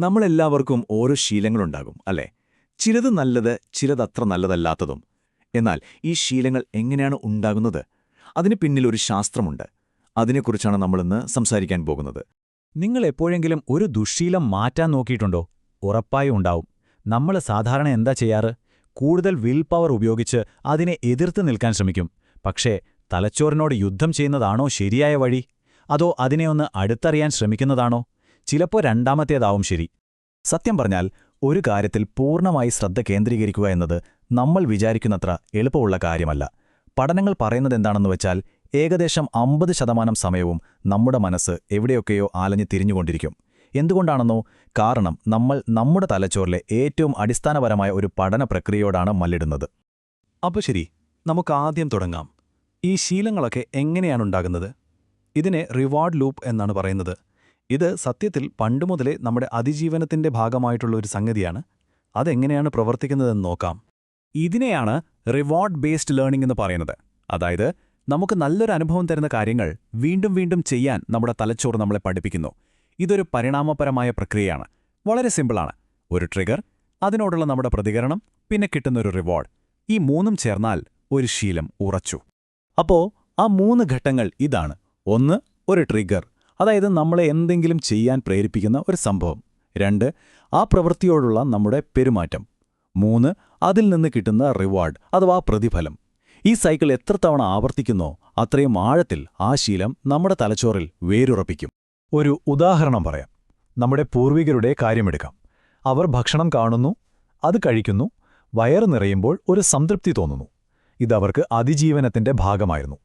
നമ്മളെല്ലാവർക്കും ഓരോ ശീലങ്ങളുണ്ടാകും അല്ലേ? ചിലത് നല്ലത് ചിലതത്ര നല്ലതല്ലാത്തതും. എന്നാൽ ഈ ശീലങ്ങൾ എങ്ങനെയാണ് ഉണ്ടാകുന്നത്? അതിന് പിന്നിൽ ഒരു ശാസ്ത്രമുണ്ട്. അതിനെക്കുറിച്ചാണ് നമ്മളിന്ന് സംസാരിക്കാൻ പോകുന്നത്. നിങ്ങൾ എപ്പോഴെങ്കിലും ഒരു ദുശ്ശീലം മാറ്റാൻ നോക്കിയിട്ടുണ്ടോ? ഉറപ്പായും ഉണ്ടാവും. നമ്മൾ സാധാരണ എന്താ ചെയ്യാറ്? കൂടുതൽ വിൽ പവർ ഉപയോഗിച്ച് അതിനെ എതിർത്ത് നിൽക്കാൻ ശ്രമിക്കും. പക്ഷേ തലച്ചോറിനോട് യുദ്ധം ചെയ്യുന്നതാണോ ശരിയായ വഴി? അതോ അതിനെ ഒന്ന് അടുത്തറിയാൻ ശ്രമിക്കുന്നതാണോ? ചിലപ്പോ രണ്ടാമത്തേതാവും ശരി. സത്യം പറഞ്ഞാൽ ഒരു കാര്യത്തിൽ പൂർണമായി ശ്രദ്ധ കേന്ദ്രീകരിക്കുക എന്നത് നമ്മൾ വിചാരിക്കുന്നത്ര എളുപ്പമുള്ള കാര്യമല്ല. പഠനങ്ങൾ പറയുന്നതെന്താണെന്ന് വെച്ചാൽ ഏകദേശം അമ്പത് ശതമാനം സമയവും നമ്മുടെ മനസ്സ് എവിടെയൊക്കെയോ ആലഞ്ഞ് തിരിഞ്ഞുകൊണ്ടിരിക്കും. എന്തുകൊണ്ടാണെന്നോ? കാരണം നമ്മൾ നമ്മുടെ തലച്ചോറിലെ ഏറ്റവും അടിസ്ഥാനപരമായ ഒരു പഠന പ്രക്രിയയോടാണ് മല്ലിടുന്നത്. അപ്പോൾ ശരി നമുക്ക് ആദ്യം തുടങ്ങാം. ഈ ശീലങ്ങളൊക്കെ എങ്ങനെയാണ് ഉണ്ടാകുന്നത്? ഇതിനെ റിവാർഡ് ലൂപ്പ് എന്നാണ് പറയുന്നത്. ഇത് സത്യത്തിൽ പണ്ടുമുതലേ നമ്മുടെ അതിജീവനത്തിന്റെ ഭാഗമായിട്ടുള്ള ഒരു സംഗതിയാണ്. അതെങ്ങനെയാണ് പ്രവർത്തിക്കുന്നതെന്ന് നോക്കാം. ഇതിനെയാണ് റിവാർഡ് ബേസ്ഡ് ലേണിംഗ് എന്ന് പറയുന്നത്. അതായത് നമുക്ക് നല്ലൊരു അനുഭവം തരുന്ന കാര്യങ്ങൾ വീണ്ടും വീണ്ടും ചെയ്യാൻ നമ്മുടെ തലച്ചോറ് നമ്മളെ പഠിപ്പിക്കുന്നു. ഇതൊരു പരിണാമപരമായ പ്രക്രിയയാണ്. വളരെ സിമ്പിളാണ്. ഒരു ട്രിഗർ അതിനോടുള്ള നമ്മുടെ പ്രതികരണം പിന്നെ കിട്ടുന്നൊരു റിവാർഡ് ഈ മൂന്നും ചേർന്നാൽ ഒരു ശീലം ഉറച്ചു. അപ്പോ ആ മൂന്ന് ഘട്ടങ്ങൾ ഇതാണ്. ഒന്ന് ഒരു ട്രിഗർ അതായത് നമ്മളെ എന്തെങ്കിലും ചെയ്യാൻ പ്രേരിപ്പിക്കുന്ന ഒരു സംഭവം. രണ്ട് ആ പ്രവൃത്തിയോടുള്ള നമ്മുടെ പെരുമാറ്റം. മൂന്ന് അതിൽ നിന്ന് കിട്ടുന്ന റിവാർഡ് അഥവാ പ്രതിഫലം. ഈ സൈക്കിൾ എത്ര തവണ ആവർത്തിക്കുന്നോ അത്രയും ആഴത്തിൽ ആ ശീലം നമ്മുടെ തലച്ചോറിൽ വേരുറപ്പിക്കും. ഒരു ഉദാഹരണം പറയാം. നമ്മുടെ പൂർവികരുടെ കാര്യമെടുക്കാം. അവർ ഭക്ഷണം കാണുന്നു അത് കഴിക്കുന്നു വയറ് നിറയുമ്പോൾ ഒരു സംതൃപ്തി തോന്നുന്നു. ഇതവർക്ക് അതിജീവനത്തിന്റെ ഭാഗമായിരുന്നു.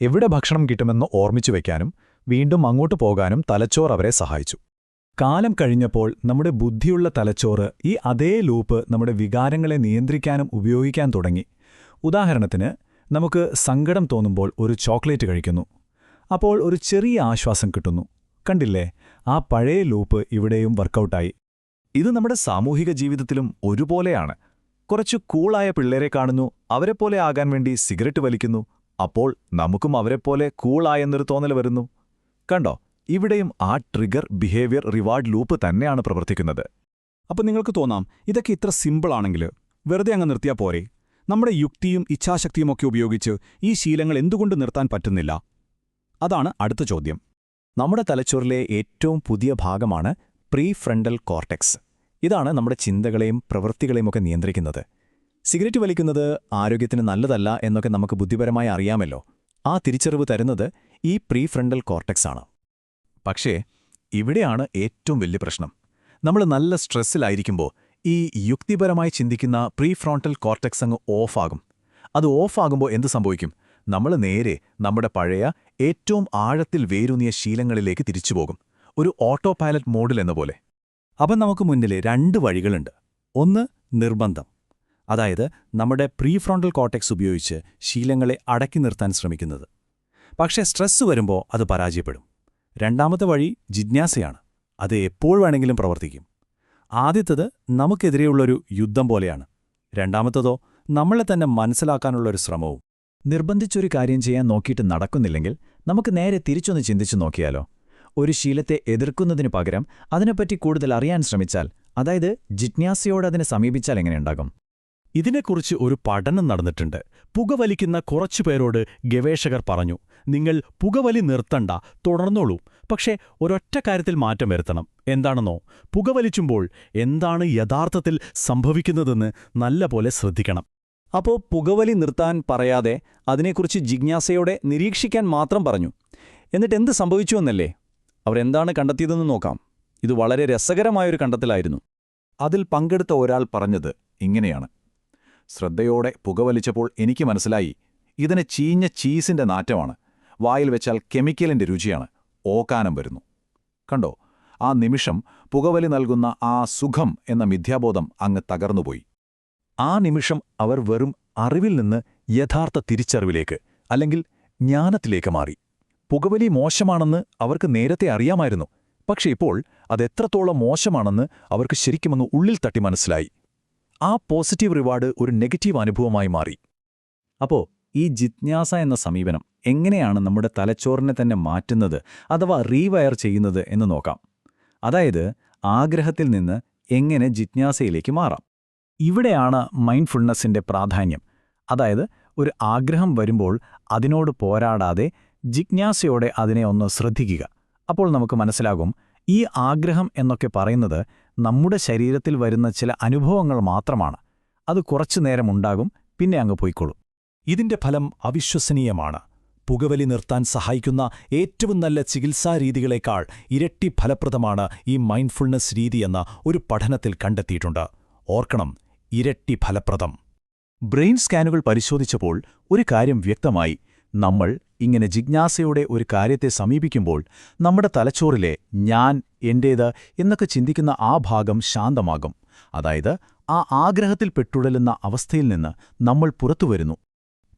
എവിടെ ഭക്ഷണം കിട്ടുമെന്ന് ഓർമ്മിച്ചു വയ്ക്കാനും വീണ്ടും അങ്ങോട്ട് പോകാനും തലച്ചോർ അവരെ സഹായിച്ചു. കാലം കഴിഞ്ഞപ്പോൾ നമ്മുടെ ബുദ്ധിയുള്ള തലച്ചോറ് ഈ അതേ ലൂപ്പ് നമ്മുടെ വികാരങ്ങളെ നിയന്ത്രിക്കാനും ഉപയോഗിക്കാൻ തുടങ്ങി. ഉദാഹരണത്തിന് നമുക്ക് സങ്കടം തോന്നുമ്പോൾ ഒരു ചോക്ലേറ്റ് കഴിക്കുന്നു. അപ്പോൾ ഒരു ചെറിയ ആശ്വാസം കിട്ടുന്നു. കണ്ടില്ലേ? ആ പഴയ ലൂപ്പ് ഇവിടെയും വർക്കൗട്ടായി. ഇത് നമ്മുടെ സാമൂഹിക ജീവിതത്തിലും ഒരുപോലെയാണ്. കുറച്ച് കൂളായ പിള്ളേരെ കാണുന്നു അവരെപ്പോലെ ആകാൻ വേണ്ടി സിഗരറ്റ് വലിക്കുന്നു അപ്പോൾ നമുക്കും അവരെപ്പോലെ കൂളായെന്നൊരു തോന്നൽ വരുന്നു. കണ്ടോ ഇവിടെയും ആ ട്രിഗർ ബിഹേവിയർ റിവാർഡ് ലൂപ്പ് തന്നെയാണ് പ്രവർത്തിക്കുന്നത്. അപ്പോൾ നിങ്ങൾക്ക് തോന്നാം ഇതൊക്കെ ഇത്ര സിമ്പിളാണെങ്കിൽ വെറുതെ അങ്ങ് നിർത്തിയാൽ പോരെ. നമ്മുടെ യുക്തിയും ഇച്ഛാശക്തിയുമൊക്കെ ഉപയോഗിച്ച് ഈ ശീലങ്ങൾ എന്തുകൊണ്ട് നിർത്താൻ പറ്റുന്നില്ല? അതാണ് അടുത്ത ചോദ്യം. നമ്മുടെ തലച്ചോറിലെ ഏറ്റവും പുതിയ ഭാഗമാണ് പ്രീ ഫ്രണ്ടൽ കോർട്ടെക്സ് ഇതാണ് നമ്മുടെ ചിന്തകളെയും പ്രവൃത്തികളെയും ഒക്കെ നിയന്ത്രിക്കുന്നത്. സിഗരറ്റ് വലിക്കുന്നത് ആരോഗ്യത്തിന് നല്ലതല്ല എന്നൊക്കെ നമുക്ക് ബുദ്ധിപരമായി അറിയാമല്ലോ. ആ തിരിച്ചറിവ് തരുന്നത് ഈ പ്രീ ഫ്രണ്ടൽ ആണ്. പക്ഷേ ഇവിടെയാണ് ഏറ്റവും വലിയ പ്രശ്നം. നമ്മൾ നല്ല സ്ട്രെസ്സിലായിരിക്കുമ്പോൾ ഈ യുക്തിപരമായി ചിന്തിക്കുന്ന പ്രീ ഫ്രോണ്ടൽ കോർട്ടെക്സ് അങ്ങ് ഓഫാകും. അത് ഓഫാകുമ്പോൾ എന്ത് സംഭവിക്കും? നമ്മൾ നേരെ നമ്മുടെ പഴയ ഏറ്റവും ആഴത്തിൽ വേരൂന്നിയ ശീലങ്ങളിലേക്ക് തിരിച്ചുപോകും ഒരു ഓട്ടോ പൈലറ്റ് മോഡിൽ എന്ന പോലെ. അപ്പം നമുക്ക് മുന്നിൽ രണ്ട് വഴികളുണ്ട്. ഒന്ന് നിർബന്ധം. അതായത് നമ്മുടെ പ്രീ ഫ്രോണ്ടൽ കോർട്ടെക്സ് ഉപയോഗിച്ച് ശീലങ്ങളെ അടക്കി നിർത്താൻ ശ്രമിക്കുന്നത്. പക്ഷേ സ്ട്രെസ് വരുമ്പോൾ അത് പരാജയപ്പെടും. രണ്ടാമത്തെ വഴി ജിജ്ഞാസയാണ്. അത് എപ്പോൾ വേണമെങ്കിലും പ്രവർത്തിക്കും. ആദ്യത്തത് നമുക്കെതിരെയുള്ളൊരു യുദ്ധം പോലെയാണ്. രണ്ടാമത്തതോ നമ്മളെ തന്നെ മനസ്സിലാക്കാനുള്ളൊരു ശ്രമവും. നിർബന്ധിച്ചൊരു കാര്യം ചെയ്യാൻ നോക്കിയിട്ട് നടക്കുന്നില്ലെങ്കിൽ നമുക്ക് നേരെ തിരിച്ചൊന്ന് ചിന്തിച്ചു നോക്കിയാലോ? ഒരു ശീലത്തെ എതിർക്കുന്നതിനു പകരം അതിനെപ്പറ്റി കൂടുതൽ അറിയാൻ ശ്രമിച്ചാൽ അതായത് ജിജ്ഞാസയോട് അതിനെ സമീപിച്ചാൽ എങ്ങനെയുണ്ടാകും ഇതിനെക്കുറിച്ച് ഒരു പഠനം നടന്നിട്ടുണ്ട്. പുകവലിക്കുന്ന കുറച്ചുപേരോട് ഗവേഷകർ പറഞ്ഞു നിങ്ങൾ പുകവലി നിർത്തണ്ട തുടർന്നോളൂ. പക്ഷേ ഒരൊറ്റ കാര്യത്തിൽ മാറ്റം വരുത്തണം. എന്താണെന്നോ? പുകവലിച്ചുമ്പോൾ എന്താണ് യഥാർത്ഥത്തിൽ സംഭവിക്കുന്നതെന്ന് നല്ലപോലെ ശ്രദ്ധിക്കണം. അപ്പോൾ പുകവലി നിർത്താൻ പറയാതെ അതിനെക്കുറിച്ച് ജിജ്ഞാസയോടെ നിരീക്ഷിക്കാൻ മാത്രം പറഞ്ഞു. എന്നിട്ട് എന്ത് സംഭവിച്ചു എന്നല്ലേ? അവർ എന്താണ് കണ്ടെത്തിയതെന്ന് നോക്കാം. ഇത് വളരെ രസകരമായൊരു കണ്ടെത്തലായിരുന്നു. അതിൽ പങ്കെടുത്ത ഒരാൾ പറഞ്ഞത് ഇങ്ങനെയാണ്. ശ്രദ്ധയോടെ പുകവലിച്ചപ്പോൾ എനിക്ക് മനസ്സിലായി ഇതിന് ചീഞ്ഞ ചീസിന്റെ നാറ്റമാണ്. വായിൽ വെച്ചാൽ കെമിക്കലിന്റെ രുചിയാണ്. ഓക്കാനം വരുന്നു. കണ്ടോ? ആ നിമിഷം പുകവലി നൽകുന്ന ആ സുഖം എന്ന മിഥ്യാബോധം അങ്ങ് തകർന്നുപോയി. ആ നിമിഷം അവർ വെറും അറിവിൽ നിന്ന് യഥാർത്ഥ തിരിച്ചറിവിലേക്ക് അല്ലെങ്കിൽ ജ്ഞാനത്തിലേക്ക് മാറി. പുകവലി മോശമാണെന്ന് അവർക്ക് നേരത്തെ അറിയാമായിരുന്നു. പക്ഷേ ഇപ്പോൾ അതെത്രത്തോളം മോശമാണെന്ന് അവർക്ക് ശരിക്കുമെന്ന് ഉള്ളിൽ തട്ടി മനസ്സിലായി. ആ പോസിറ്റീവ് റിവാർഡ് ഒരു നെഗറ്റീവ് അനുഭവമായി മാറി. അപ്പോൾ ഈ ജിജ്ഞാസ എന്ന സമീപനം എങ്ങനെയാണ് നമ്മുടെ തലച്ചോറിനെ തന്നെ മാറ്റുന്നത് അഥവാ റീവയർ ചെയ്യുന്നത് എന്ന് നോക്കാം. അതായത് ആഗ്രഹത്തിൽ നിന്ന് എങ്ങനെ ജിജ്ഞാസയിലേക്ക് മാറാം. ഇവിടെയാണ് മൈൻഡ്ഫുൾനെസ്സിന്റെ പ്രാധാന്യം. അതായത് ഒരു ആഗ്രഹം വരുമ്പോൾ അതിനോട് പോരാടാതെ ജിജ്ഞാസയോടെ അതിനെ ഒന്ന് ശ്രദ്ധിക്കുക. അപ്പോൾ നമുക്ക് മനസ്സിലാകും ഈ ആഗ്രഹം എന്നൊക്കെ പറയുന്നത് നമ്മുടെ ശരീരത്തിൽ വരുന്ന ചില അനുഭവങ്ങൾ മാത്രമാണ്. അത് കുറച്ചു നേരം ഉണ്ടാകും പിന്നെ അങ്ങ് പോയിക്കോളും. ഇതിന്റെ ഫലം അവിശ്വസനീയമാണ്. പുകവലി നിർത്താൻ സഹായിക്കുന്ന ഏറ്റവും നല്ല ചികിത്സാരീതികളെക്കാൾ ഇരട്ടി ഫലപ്രദമാണ് ഈ മൈൻഡ്ഫുൾനെസ് രീതിയെന്ന് ഒരു പഠനത്തിൽ കണ്ടെത്തിയിട്ടുണ്ട്. ഓർക്കണം ഇരട്ടി ഫലപ്രദം. ബ്രെയിൻ സ്കാനുകൾ പരിശോധിച്ചപ്പോൾ ഒരു കാര്യം വ്യക്തമായി നമ്മൾ ഇങ്ങനെ ജിജ്ഞാസയോടെ ഒരു കാര്യത്തെ സമീപിക്കുമ്പോൾ നമ്മുടെ തലച്ചോറിലെ ഞാൻ എന്റേത് എന്നൊക്കെ ചിന്തിക്കുന്ന ആ ഭാഗം ശാന്തമാകും. അതായത് ആ ആഗ്രഹത്തിൽ പെട്ടുടലുന്ന അവസ്ഥയിൽ നിന്ന് നമ്മൾ പുറത്തുവരുന്നു.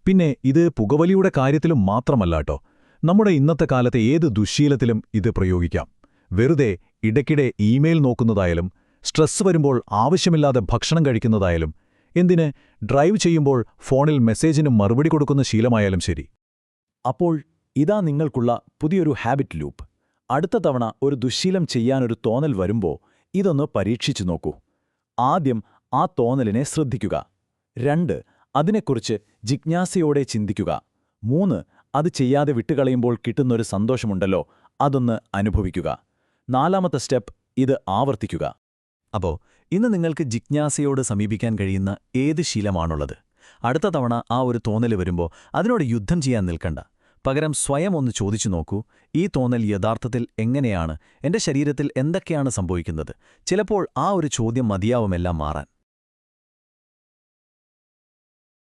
പിന്നെ ഇത് പുകവലിയുടെ കാര്യത്തിലും മാത്രമല്ലാട്ടോ. നമ്മുടെ ഇന്നത്തെ കാലത്തെ ഏത് ദുശ്ശീലത്തിലും ഇത് പ്രയോഗിക്കാം. വെറുതെ ഇടയ്ക്കിടെ ഇമെയിൽ നോക്കുന്നതായാലും സ്ട്രെസ് വരുമ്പോൾ ആവശ്യമില്ലാതെ ഭക്ഷണം കഴിക്കുന്നതായാലും എന്തിന് ഡ്രൈവ് ചെയ്യുമ്പോൾ ഫോണിൽ മെസ്സേജിന് മറുപടി കൊടുക്കുന്ന ശീലമായാലും ശരി. അപ്പോൾ ഇതാ നിങ്ങൾക്കുള്ള പുതിയൊരു ഹാബിറ്റ് ലൂപ്പ്. അടുത്ത തവണ ഒരു ദുശ്ശീലം ചെയ്യാനൊരു തോന്നൽ വരുമ്പോൾ ഇതൊന്ന് പരീക്ഷിച്ചു നോക്കൂ. ആദ്യം ആ തോന്നലിനെ ശ്രദ്ധിക്കുക. രണ്ട് അതിനെക്കുറിച്ച് ജിജ്ഞാസയോടെ ചിന്തിക്കുക. മൂന്ന് അത് ചെയ്യാതെ വിട്ടുകളയുമ്പോൾ കിട്ടുന്നൊരു സന്തോഷമുണ്ടല്ലോ അതൊന്ന് അനുഭവിക്കുക. നാലാമത്തെ സ്റ്റെപ്പ് ഇത് ആവർത്തിക്കുക. അപ്പോ ഇന്ന് നിങ്ങൾക്ക് ജിജ്ഞാസയോട് സമീപിക്കാൻ കഴിയുന്ന ഏത് ശീലമാണുള്ളത്? അടുത്ത തവണ ആ ഒരു തോന്നൽ വരുമ്പോൾ അതിനോട് യുദ്ധം ചെയ്യാൻ നിൽക്കണ്ട. പകരം സ്വയം ഒന്ന് ചോദിച്ചു നോക്കൂ ഈ തോന്നൽ യഥാർത്ഥത്തിൽ എങ്ങനെയാണ്? എന്റെ ശരീരത്തിൽ എന്തൊക്കെയാണ് സംഭവിക്കുന്നത്? ചിലപ്പോൾ ആ ഒരു ചോദ്യം മതിയാവുമെല്ലാം മാറാൻ.